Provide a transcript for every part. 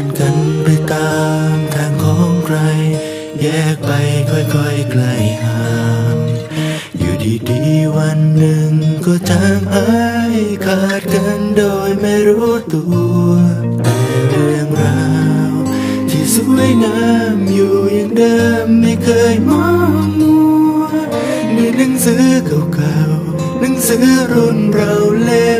น แยกไปค่อยๆไกลห่างอยู่ดีๆวันหนึ่งก็จางหายขาดกันโดยไม่รู้ตัวแต่เรื่องราวที่สวยงามอยู่อย่างเดิมไม่เคยมองมัวในหนังสือเก่าๆหนังสือรุ่นเราเล่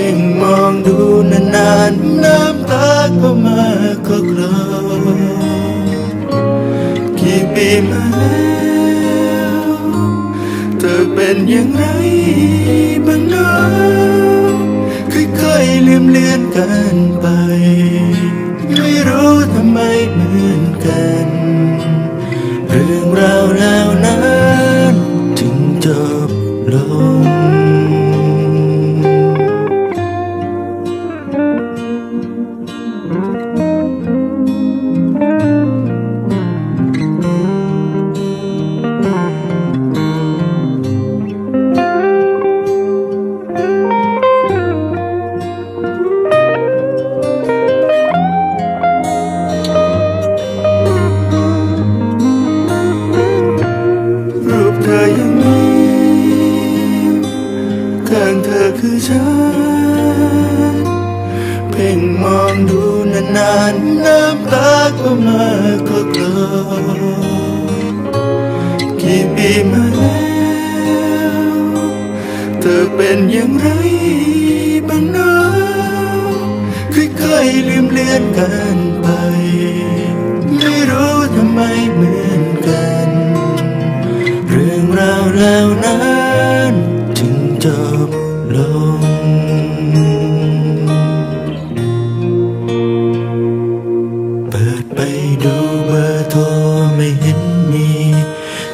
พ่งมองดูนานๆน้ำตาก็มาก็คลอกี่ปีมาแล้วเธอเป็นอย่างไรบ้างเนะค่อยๆลืมเลือนกันไปำตาก็มาก็กลอกี่ปีมาแล้วเธอเป็นอย่างไรบ้างนะค่อยๆลืมเลือนกันไป ไม่รู้ทำไมเหมือนกัน เรื่องราวแล้วนั้นจึงจบลง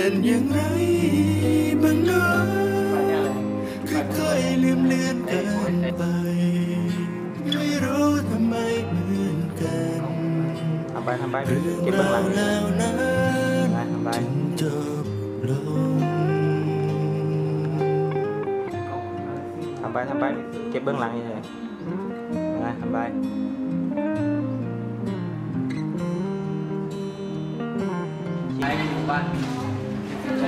เธอเป็นอย่างไรบ้างเนาะค่อยๆลืมเลือนกันไปไม่รู้ทำไมเหมือนกันทำไปทำไปเรื่เก็บองเบื้องหลัรางวแล้วนั้นไปทำไปจึงจบลงทำไปทำไปเก็บเบื้อ ขว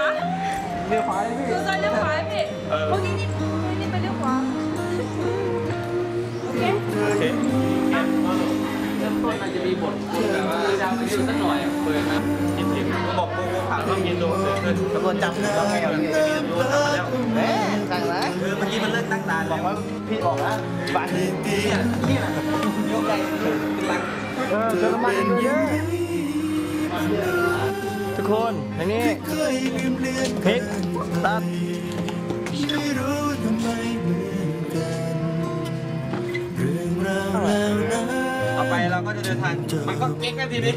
าเลี้ยวขวาเลยพี่ดูซอยเลี้ยวขวาพี่พวกนี้นี่นี่ไปเลี้ยวขวา โอเคโอเคเริ่มต้นมันจะมีบทแบบว่าดาวไปดูสักหน่อยเปิดมาคิดถึงก็บอกกูผ่านต้องยินดูเสือขึ้นตำรวจจับแล้วไงพี่มีตำรวจจับแล้วแหมสั่งนะเออเมื่อกี้มันเลิกตั้งตาบอกว่าพี่บอกนะบัตรเนี่ยเนี่ย ยกใหญ่เออเจอมาเป็เยอะทุกคนอย่างนี้พลิกตัดเอาไปเราก็จะเดินทางมันก็เก๊กนะทีนี้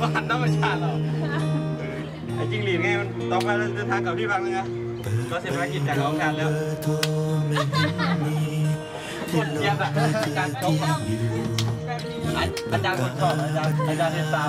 มันหันหน้ามาชาเราไอ้จิงหลีดไงมันต้องไปเดินทางกับพี่บังเลยนะก็เสร็จภารกิจจากโรงงานแล้ว คนเยี่ยมอะอาจาย์ตกอาจารย์คนชอบอาจารย์อาจารย์เรียนตาม